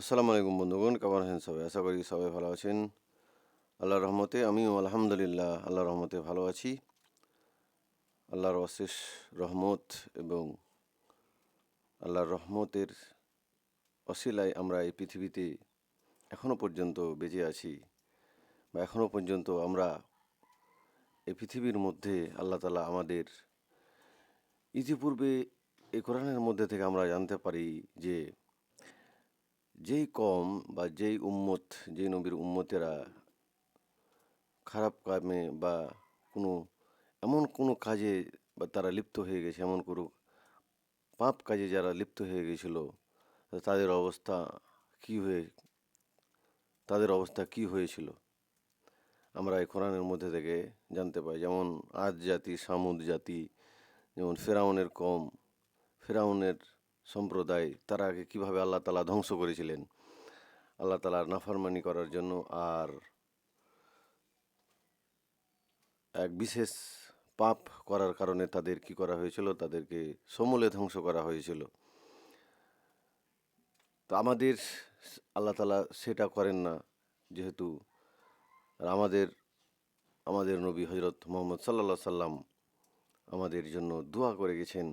আসসালামু আলাইকুম বন্ধুগণ, কেমন আছেন সবাই? আশা করি সবাই ভালো আছেন। আল্লাহর রহমতে আমিও আলহামদুলিল্লাহ আল্লাহ রহমতে ভালো আছি। আল্লাহর অশেষ রহমত এবং আল্লাহর রহমতের অশিলায় আমরা এই পৃথিবীতে এখনও পর্যন্ত বেঁচে আছি বা এখনও পর্যন্ত আমরা এই পৃথিবীর মধ্যে আল্লাহ তালা আমাদের ইতিপূর্বে এই কোরআনের মধ্যে থেকে আমরা জানতে পারি যে যেই কম বা যেই উম্মত, যেই নবীর উম্মতেরা খারাপ কামে বা কোনো, এমন কোনো কাজে বা তারা লিপ্ত হয়ে গেছে, এমন কোনো পাপ কাজে যারা লিপ্ত হয়ে গেছিল তাদের অবস্থা কি হয়ে, তাদের অবস্থা কি হয়েছিল? আমরা এই কোরআনের মধ্যে থেকে জানতে পাই। যেমন আদ জাতি, সামুদ জাতি, যেমন ফেরাউনের কম, ফেরাউনের সম্প্রদায়, তারা আগে কীভাবে আল্লাহ তালা ধ্বংস করেছিলেন? আল্লাহ তালার নাফরমানি করার জন্য আর এক বিশেষ পাপ করার কারণে তাদের কি করা হয়েছিল? তাদেরকে সমূলে ধ্বংস করা হয়েছিল। তো আমাদের আল্লাহ তালা সেটা করেন না, যেহেতু আমাদের আমাদের নবী হজরত মোহাম্মদ সাল্লা সাল্লাম আমাদের জন্য দোয়া করে গেছেন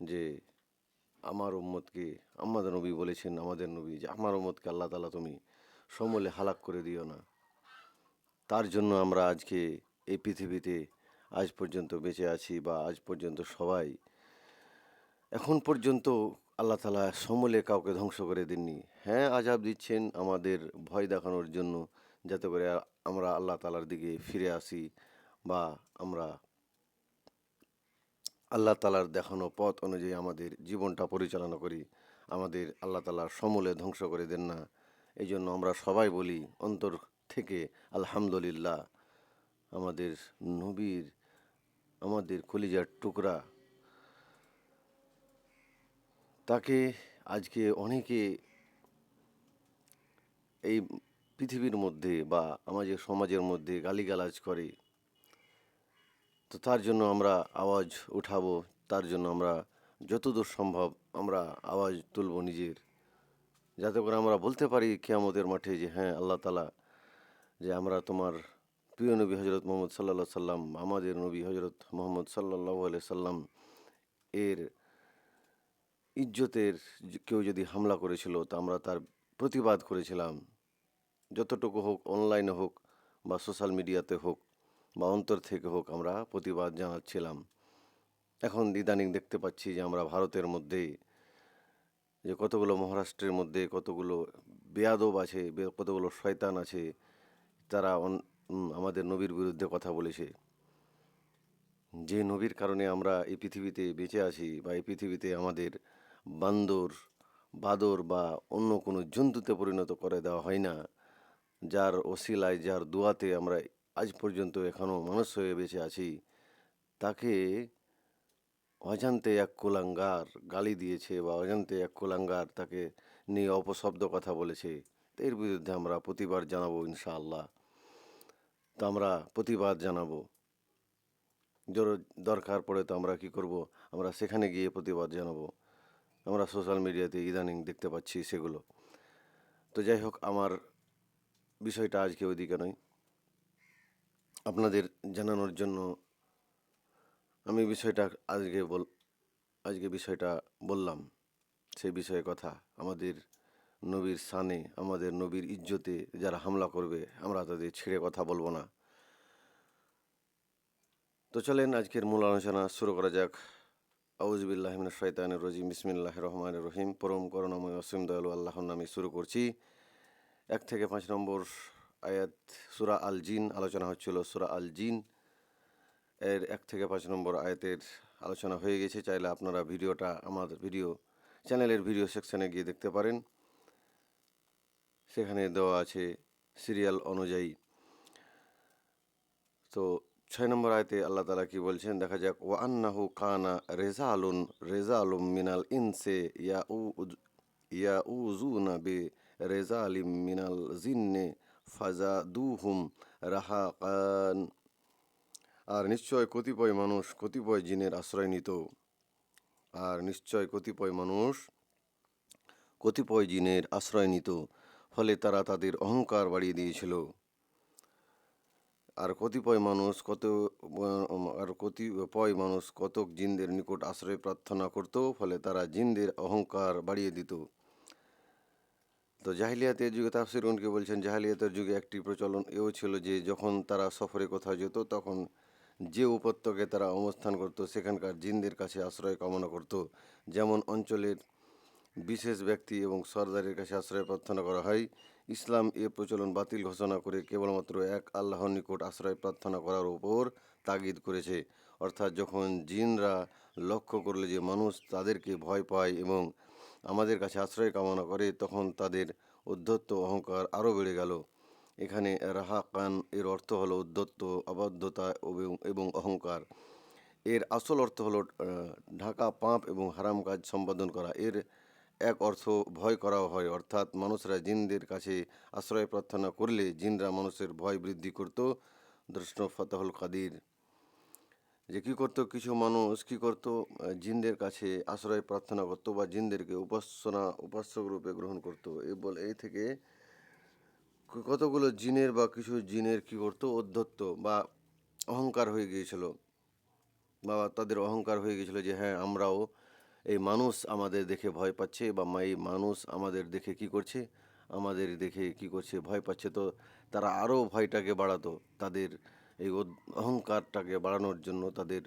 যে আমার উম্মতকে, আমাদের নবী বলেছেন, আমাদের নবী যে, আমার উম্মতকে আল্লাহ তালা তুমি সমূলে হালাক করে দিও না। তার জন্য আমরা আজকে এই পৃথিবীতে আজ পর্যন্ত বেঁচে আছি বা আজ পর্যন্ত সবাই এখন পর্যন্ত আল্লাহ তালা সমূলে কাউকে ধ্বংস করে দেননি। হ্যাঁ আজাব দিচ্ছেন আমাদের ভয় দেখানোর জন্য, যাতে করে আমরা আল্লাহ তালার দিকে ফিরে আসি বা আমরা আল্লাহ তালার দেখানো পথ অনুযায়ী আমাদের জীবনটা পরিচালনা করি। আমাদের আল্লাহ তালা সমূলে ধ্বংস করে দেন না। এই জন্য আমরা সবাই বলি, অন্তর থেকে আলহামদুলিল্লাহ, আমাদের নবীর, আমাদের কলিজার টুকরা। তাকে আজকে অনেকে এই পৃথিবীর মধ্যে বা আমাদের সমাজের মধ্যে গালিগালাজ করে। তো তার জন্য আমরা আওয়াজ উঠাবো, তার জন্য আমরা যতদূর সম্ভব আমরা আওয়াজ তুলব নিজের, যাতে করে আমরা বলতে পারি কেয়ামতের মাঠে যে হ্যাঁ আল্লাহ তালা যে আমরা তোমার প্রিয় নবী হজরত মোহাম্মদ সাল্লা সাল্লাম, আমাদের নবী হজরত মোহাম্মদ সাল্লাহ সাল্লাম এর ইজ্জতের কেউ যদি হামলা করেছিল, তা আমরা তার প্রতিবাদ করেছিলাম। যতটুকু হোক অনলাইনে হোক বা সোশ্যাল মিডিয়াতে হোক বা অন্তর থেকে হোক আমরা প্রতিবাদ জানাচ্ছিলাম। এখন ইদানিং দেখতে পাচ্ছি যে আমরা ভারতের মধ্যে যে কতগুলো মহারাষ্ট্রের মধ্যে কতগুলো বেয়াদব আছে কতগুলো শয়তান আছে, তারা আমাদের নবীর বিরুদ্ধে কথা বলেছে। যে নবীর কারণে আমরা এই পৃথিবীতে বেঁচে আছি বা এই পৃথিবীতে আমাদের বান্দর, বাদর বা অন্য কোনো জন্তুতে পরিণত করে দেওয়া হয় না, যার ওসিলায় যার দোয়াতে আমরা আজ পর্যন্ত এখনও মানুষ হয়ে বেঁচে আছি। তাকে অজান্তে এক কুলাঙ্গার গালি দিয়েছে বা অজান্তে এক কুলাঙ্গার তাকে নিয়ে অপশব্দ কথা বলেছে। এর বিরুদ্ধে আমরা প্রতিবাদ জানাব ইনশাআল্লাহ। তো আমরা প্রতিবাদ জানাব। জোর- দরকার পড়ে তো আমরা কি করব? আমরা সেখানে গিয়ে প্রতিবাদ জানাব। আমরা সোশ্যাল মিডিয়াতে ইদানিং দেখতে পাচ্ছি সেগুলো। তো যাই হোক, আমার বিষয়টা আজকে ওইদিকে নয়। আপনাদের জানানোর জন্য আমি বিষয়টা আজকে বল, আজকে বিষয়টা বললাম। সেই বিষয়ে কথা আমাদের নবীর সানে, আমাদের নবীর ইজ্জতে যারা হামলা করবে, আমরা তাদের ছেড়ে কথা বলব না। তো চলেন আজকের মূল আলোচনা শুরু করা যাক। আউজবিল্লাহ শয়তানির রজিম। বিসমিল্লাহ রহমান রহিম। পরম করুণাময় অসীম দয়ালু আল্লাহর নামে শুরু করছি। এক থেকে পাঁচ নম্বর আয়াত সুরা আল জিন আলোচনা হচ্ছিল। সুরা আল জিন এর এক থেকে পাঁচ নম্বর আয়াতের আলোচনা হয়ে গেছে। চাইলে আপনারা ভিডিওটা আমাদের ভিডিও চ্যানেলের ভিডিও সেকশানে গিয়ে দেখতে পারেন। সেখানে দেওয়া আছে সিরিয়াল অনুযায়ী। তো ছয় নম্বর আয়তে আল্লাহ তালা কি বলছেন? দেখা যাক ও আন্নাহু কানা রেজা আলুন রেজা আলুম মিনাল ইনসে ইয়া উ ইয়া উজুনা বে রেজা আলিম মিনাল জিন্নে ফাজা দু হুম রাহা কান আর নিশ্চয় কতিপয় মানুষ কতিপয় জিনের আশ্রয় নিত। আর নিশ্চয় কতিপয় মানুষ কতিপয় জিনের আশ্রয় নিত, ফলে তারা তাদের অহংকার বাড়িয়ে দিয়েছিল। আর কতিপয় মানুষ কত, আর কতিপয় মানুষ কতক জিনদের নিকট আশ্রয় প্রার্থনা করত, ফলে তারা জিনদের অহংকার বাড়িয়ে দিত। তো জাহিলিয়াতের যুগে তাফসিরগণকে বলছেন জাহিলিয়াতের যুগে একটি প্রচলন এও ছিল যে, যখন তারা সফরে কোথাও যেত, তখন যে উপত্যকে তারা অবস্থান করত, সেখানকার জিনদের কাছে আশ্রয় কামনা করত। যেমন অঞ্চলের বিশেষ ব্যক্তি এবং সর্দারের কাছে আশ্রয় প্রার্থনা করা হয়। ইসলাম এ প্রচলন বাতিল ঘোষণা করে কেবলমাত্র এক আল্লাহর নিকট আশ্রয় প্রার্থনা করার উপর তাগিদ করেছে। অর্থাৎ যখন জিনরা লক্ষ্য করলে যে মানুষ তাদেরকে ভয় পায় এবং আমাদের কাছে আশ্রয় কামনা করে তখন তাদের উদ্ধত্ত অহংকার আরও বেড়ে গেল। এখানে রাহাকান এর অর্থ হলো উদ্ধত্ত অবাধ্যতা এবং- অহংকার। এর আসল অর্থ হলো ঢাকা পাপ এবং হারাম কাজ সম্পাদন করা। এর এক অর্থ ভয় করাও হয়। অর্থাৎ মানুষরা জিনদের কাছে আশ্রয় প্রার্থনা করলে জিনরা মানুষের ভয় বৃদ্ধি করত। দৃষ্ট ফতাহুল কাদির যে কী করতো কিছু মানুষ, কী করতো জিনদের কাছে আশ্রয় প্রার্থনা করতো বা জিনদেরকে উপাসনা, উপাস্যক রূপে গ্রহণ করতো। এই বল এই থেকে কতগুলো জিনের বা কিছু জিনের কী করতো? অধ্যত্ত বা অহংকার হয়ে গিয়েছিল। বা তাদের অহংকার হয়ে গিয়েছিল যে হ্যাঁ আমরাও এই মানুষ আমাদের দেখে ভয় পাচ্ছে বা মা- এই মানুষ আমাদের দেখে কি করছে? আমাদের দেখে কি করছে? ভয় পাচ্ছে। তো তারা আরও ভয়টাকে বাড়াতো তাদের এই অহংকারটাকে বাড়ানোর জন্য, তাদের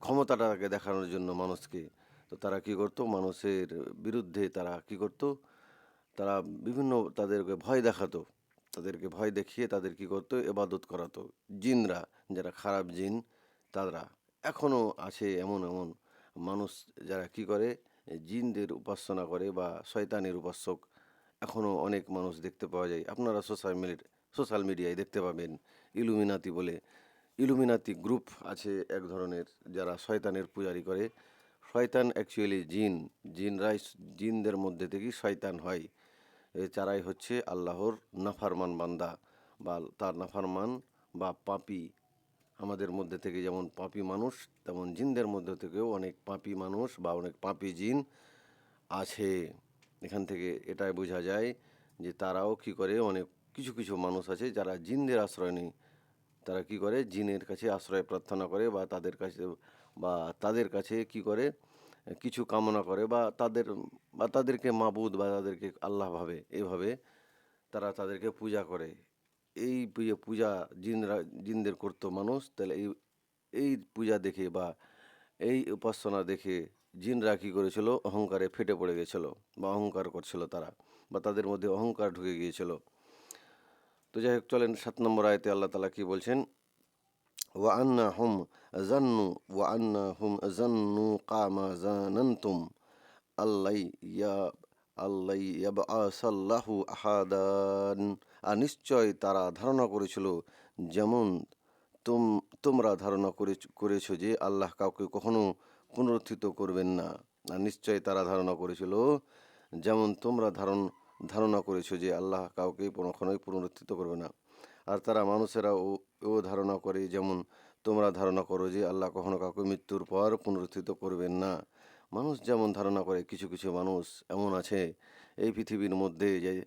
ক্ষমতাটাকে দেখানোর জন্য মানুষকে। তো তারা কি করত? মানুষের বিরুদ্ধে তারা কি করতো? তারা বিভিন্ন তাদেরকে ভয় দেখাতো। তাদেরকে ভয় দেখিয়ে তাদের কি করতো? এবাদত করাতো। জিনরা, যারা খারাপ জিন, তারা এখনও আছে এমন এমন মানুষ যারা কি করে? জিনদের উপাসনা করে বা শয়তানের উপাসক। এখনও অনেক মানুষ দেখতে পাওয়া যায়। আপনারা সোশ্যাল মিডিয়া সোশ্যাল মিডিয়ায় দেখতে পাবেন ইলুমিনাতি বলে। ইলুমিনাতি গ্রুপ আছে এক ধরনের যারা শয়তানের পূজারি করে। শয়তান অ্যাকচুয়ালি জিন। জিনরাই জিনদের মধ্যে থেকেই শয়তান হয়। এ চারাই হচ্ছে আল্লাহর নাফারমান বান্দা বা তার নাফারমান বা পাপি। আমাদের মধ্যে থেকে যেমন পাপি মানুষ, তেমন জিনদের মধ্যে থেকেও অনেক পাপি মানুষ বা অনেক পাপি জিন আছে। এখান থেকে এটাই বোঝা যায় যে তারাও কি করে? অনেক কিছু কিছু মানুষ আছে যারা জিনদের আশ্রয় নেই। তারা কি করে? জিনের কাছে আশ্রয় প্রার্থনা করে বা তাদের কাছে, বা তাদের কাছে কি করে? কিছু কামনা করে বা তাদের, বা তাদেরকে মাবুদ বা তাদেরকে আল্লাহ ভাবে, এভাবে তারা তাদেরকে পূজা করে। এই পূজা জিনরা, জিনদের করতো মানুষ, তাহলে এই এই পূজা দেখে বা এই উপাসনা দেখে জিনরা কী করেছিল? অহংকারে ফেটে পড়ে গেছিল বা অহংকার করছিল তারা বা তাদের মধ্যে অহংকার ঢুকে গিয়েছিল। তো যাই হোক, চলেন সাত নম্বর আয়তে আল্লাহ তালা কি বলছেন? ওয়া আন্না হুম জান্নু, ওয়া আন্না হুম জান্নু কামা জানান্তুম। আল্লাই ইয়া, আল্লাই আসাল্লাহু আহাদান। আর নিশ্চয় তারা ধারণা করেছিল, যেমন তুম, তোমরা ধারণা করে করেছ যে আল্লাহ কাউকে কখনো পুনরুত্থিত করবেন না। আর নিশ্চয় তারা ধারণা করেছিল, যেমন তোমরা ধারণ ধারণা করেছ যে আল্লাহ কাউকে কখনোই পুনরুত্থিত করবে না। আর তারা মানুষেরা ও ধারণা করে, যেমন তোমরা ধারণা করো যে আল্লাহ কখনো কাউকে মৃত্যুর পর পুনরুত্থিত করবেন না। মানুষ যেমন ধারণা করে, কিছু কিছু মানুষ এমন আছে এই পৃথিবীর মধ্যে যে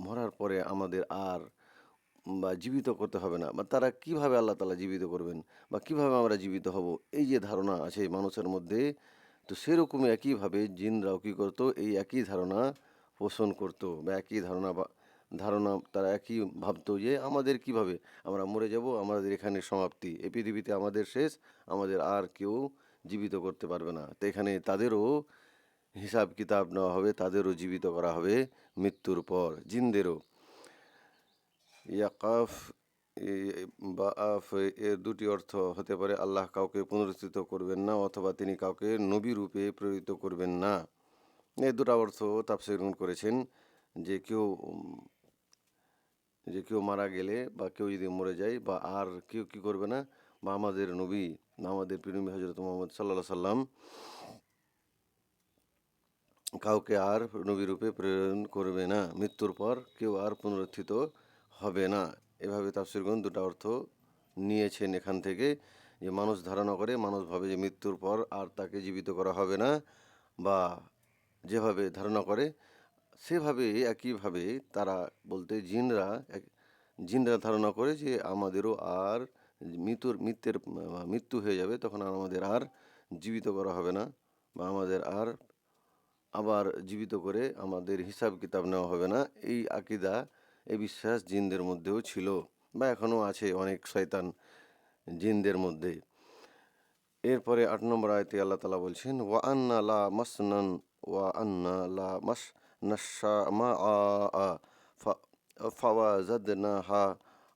মরার পরে আমাদের আর বা জীবিত করতে হবে না। বা তারা কীভাবে আল্লাহ তালা জীবিত করবেন? বা কীভাবে আমরা জীবিত হব? এই যে ধারণা আছে মানুষের মধ্যে, তো সেরকম একইভাবে জিনরাও কী করতো? এই একই ধারণা পোষণ করতো বা একই ধারণা বা ধারণা তারা একই ভাবতো যে আমাদের কীভাবে আমরা মরে যাব, আমাদের এখানে সমাপ্তি, এই পৃথিবীতে আমাদের শেষ, আমাদের আর কেউ জীবিত করতে পারবে না। তো এখানে তাদেরও হিসাব কিতাব নেওয়া হবে, তাদেরও জীবিত করা হবে মৃত্যুর পর, জিনদেরও। ইয়াকাফ, এ- বা আফ, এর দুটি অর্থ হতে পারে, আল্লাহ কাউকে পুনরুত্থিত করবেন না অথবা তিনি কাউকে নবী রূপে প্রেরিত করবেন না। এই দুটো অর্থ তাপসির করেছেন। যে কেউ যে কেউ মারা গেলে বা কেউ যদি মরে যায় বা আর কেউ কি করবে না, বা আমাদের নবী, আমাদের প্রিয়নবী হজরত মোহাম্মদ সাল্লাহ সাল্লাম কাউকে আর নবী রূপে প্রেরণ করবে না। মৃত্যুর পর কেউ আর পুনরুত্থিত হবে না। এভাবে তাফসিরগণ দুটো অর্থ নিয়েছেন এখান থেকে। যে মানুষ ধারণা করে, মানুষ ভাবে যে মৃত্যুর পর আর তাকে জীবিত করা হবে না বা যেভাবে ধারণা করে সেভাবে একইভাবে তারা বলতে জিনরা জিনরা ধারণা করে যে আমাদেরও আর মৃত্যুর মৃত্যুর, মৃত্যু হয়ে যাবে, তখন আর আমাদের আর জীবিত করা হবে না বা আমাদের আর আবার জীবিত করে আমাদের হিসাব কিতাব নেওয়া হবে না। এই আকিদা, এই বিশ্বাস জিনদের মধ্যেও ছিল বা এখনও আছে অনেক শয়তান জিনদের মধ্যে। এরপরে আট নম্বর আয়তে আল্লাহ তালা বলছেন, ওয়া আন্না লা মাসনান, ওয়া আন্না লা মাস নাশা মা আ আ ফাওয়া জাদনা হা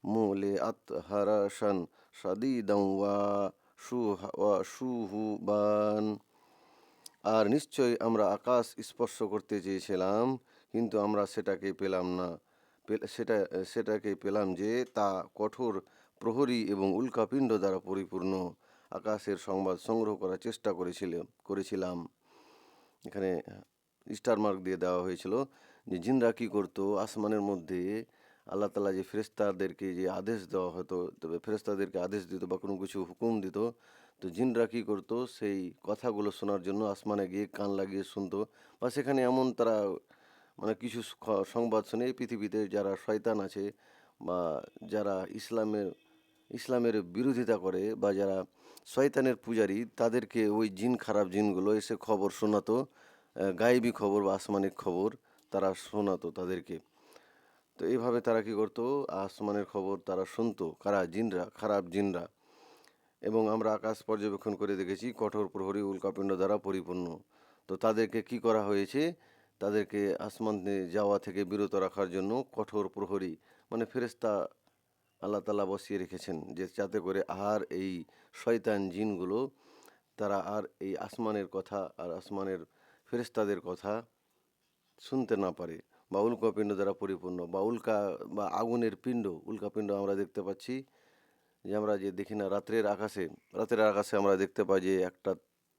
মুলে আত হারাশান সাদিদাম ওয়া সুহা ওয়া সুহুবান আর নিশ্চয়ই আমরা আকাশ স্পর্শ করতে চেয়েছিলাম, কিন্তু আমরা সেটাকে পেলাম না। সেটা, সেটাকে পেলাম যে তা কঠোর প্রহরী এবং উল্কাপিণ্ড দ্বারা পরিপূর্ণ। আকাশের সংবাদ সংগ্রহ করার চেষ্টা করেছিল, করেছিলাম। এখানে স্টার মার্ক দিয়ে দেওয়া হয়েছিল যে, জিনরা কী করতো? আসমানের মধ্যে আল্লাহ তালা যে ফেরেস্তাদেরকে যে আদেশ দেওয়া হতো, তবে ফেরেস্তাদেরকে আদেশ দিত বা কোনো কিছু হুকুম দিত, তো জিনরা কী করতো? সেই কথাগুলো শোনার জন্য আসমানে গিয়ে কান লাগিয়ে শুনতো। বা সেখানে এমন তারা মানে কিছু সংবাদ শুনে। পৃথিবীতে যারা শয়তান আছে বা যারা ইসলামের ইসলামের বিরোধিতা করে বা যারা শয়তানের পূজারী, তাদেরকে ওই জিন খারাপ জিনগুলো এসে খবর শোনাতো গায়েবী খবর বা আসমানিক খবর তারা শোনাতো তাদেরকে। তো এইভাবে তারা কি করতো? আসমানের খবর তারা শুনতো, কারা? জিনরা, খারাপ জিনরা। এবং আমরা আকাশ পর্যবেক্ষণ করে দেখেছি, কঠোর প্রহরী উল্কাপিণ্ড দ্বারা পরিপূর্ণ। তো তাদেরকে কি করা হয়েছে? তাদেরকে আসমানে যাওয়া থেকে বিরত রাখার জন্য কঠোর প্রহরী মানে ফেরেস্তা আল্লাহ তালা বসিয়ে রেখেছেন যে যাতে করে আর এই শয়তান জিনগুলো, তারা আর এই আসমানের কথা আর আসমানের ফেরেস্তাদের কথা শুনতে না পারে। বা উল্কাপিণ্ড দ্বারা পরিপূর্ণ, বা উল্কা বা আগুনের পিণ্ড উল্কাপিণ্ড আমরা দেখতে পাচ্ছি যে আমরা যে দেখি না, রাত্রের আকাশে, রাতের আকাশে আমরা দেখতে পাই যে একটা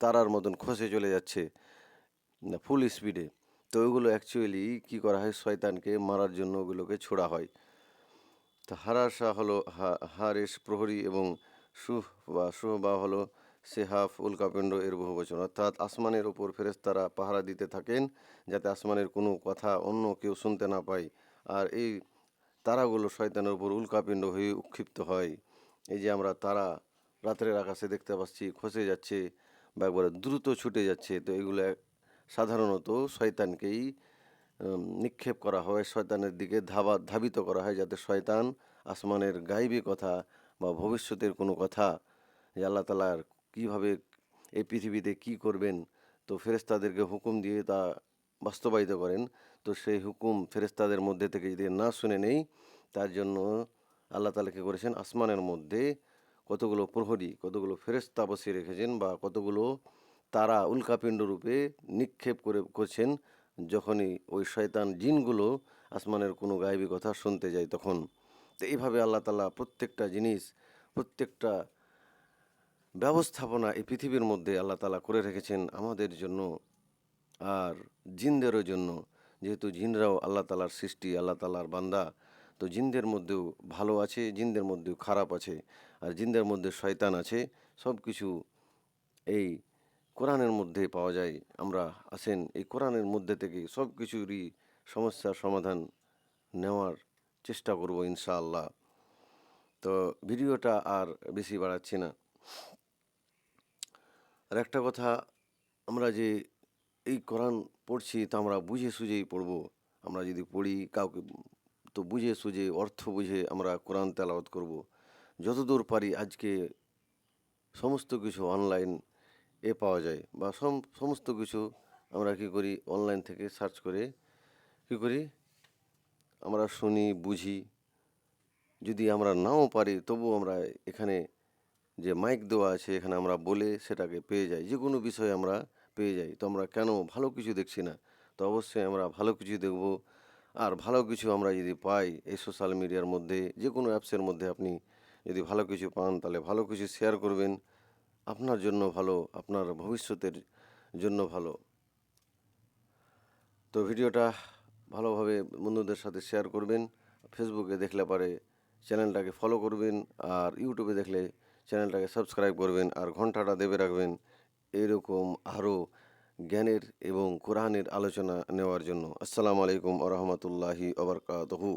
তারার মতন খসে চলে যাচ্ছে ফুল স্পিডে তো ওইগুলো অ্যাকচুয়ালি কী করা হয়? শয়তানকে মারার জন্য ওগুলোকে ছোড়া হয়। তো হারাসা হলো হা- হারেস প্রহরী এবং সুহ বা সুহবা হলো সেহাফ উল্কাপিণ্ড এর বহু বচন। অর্থাৎ আসমানের ওপর ফেরেস্তারা পাহারা দিতে থাকেন যাতে আসমানের কোনো কথা অন্য কেউ শুনতে না পায়। আর এই তারাগুলো শয়তানের উপর উল্কাপিণ্ড হয়ে উৎক্ষিপ্ত হয়। এই যে আমরা তারা রাত্রের আকাশে দেখতে পাচ্ছি, খসে যাচ্ছে বা একবারে দ্রুত ছুটে যাচ্ছে, তো এগুলো সাধারণত শয়তানকেই নিক্ষেপ করা হয়, শয়তানের দিকে ধাবা, ধাবিত করা হয় যাতে শয়তান আসমানের গাইবী কথা বা ভবিষ্যতের কোনো কথা যে আল্লাহ তালার কীভাবে এই পৃথিবীতে কি করবেন, তো ফেরেস্তাদেরকে হুকুম দিয়ে তা বাস্তবায়িত করেন। তো সেই হুকুম ফেরেস্তাদের মধ্যে থেকে যদি না শুনে নেই, তার জন্য আল্লাহ তালা কী করেছেন? আসমানের মধ্যে কতগুলো প্রহরী, কতগুলো ফেরেস্তা বসিয়ে রেখেছেন বা কতগুলো তারা উল্কাপিণ্ড রূপে নিক্ষেপ করে করছেন যখনই ওই শয়তান জিনগুলো আসমানের কোনো গায়েবী কথা শুনতে যায় তখন, তো এইভাবে আল্লাহ তালা প্রত্যেকটা জিনিস, প্রত্যেকটা ব্যবস্থাপনা এই পৃথিবীর মধ্যে আল্লাহ তালা করে রেখেছেন আমাদের জন্য আর জিনদেরও জন্য। যেহেতু জিনরাও আল্লাহ তালার সৃষ্টি, আল্লাহ তালার বান্দা, তো জিনদের মধ্যেও ভালো আছে, জিনদের মধ্যেও খারাপ আছে। আর জিনদের মধ্যে শয়তান আছে সব কিছু এই কোরআনের মধ্যে পাওয়া যায়, আমরা আসেন এই কোরআনের মধ্যে থেকে সব কিছুরই সমস্যার সমাধান নেওয়ার চেষ্টা করব ইনশাআল্লাহ। তো ভিডিওটা আর বেশি বাড়াচ্ছি না। আর একটা কথা, আমরা যে এই কোরআন পড়ছি তা আমরা বুঝে সুঝেই পড়ব। আমরা যদি পড়ি, কাউকে তো বুঝে সুঝে, অর্থ বুঝে আমরা কোরআন তেলাওয়াত করব। যতদূর পারি আজকে সমস্ত কিছু অনলাইন এ পাওয়া যায় বা সম, সমস্ত কিছু আমরা কি করি অনলাইন থেকে সার্চ করে কি করি? আমরা শুনি, বুঝি, যদি আমরা নাও পারি তবু আমরা এখানে যে মাইক দেওয়া আছে এখানে আমরা বলে সেটাকে পেয়ে যাই। যে কোনো বিষয়ে আমরা পেয়ে যাই। তো আমরা কেন ভালো কিছু দেখছি না? তো অবশ্যই আমরা ভালো কিছু দেখব। আর ভালো কিছু আমরা যদি পাই এই সোশ্যাল মিডিয়ার মধ্যে যে কোনো অ্যাপসের মধ্যে আপনি যদি ভালো কিছু পান তাহলে ভালো কিছু শেয়ার করবেন। আপনার জন্য ভালো, আপনার ভবিষ্যতের জন্য ভালো। তো ভিডিওটা ভালোভাবে বন্ধুদের সাথে শেয়ার করবেন ফেসবুকে দেখলে পারে চ্যানেলটাকে ফলো করবেন, আর ইউটিউবে দেখলে চ্যানেলটাকে সাবস্ক্রাইব করবেন, আর ঘন্টাটা দেবে রাখবেন এরকম আরও জ্ঞানের এবং কোরআনের আলোচনা নেওয়ার জন্য। আসসালামু আলাইকুম আ রহমতুল্লাহি ওবরকাতহু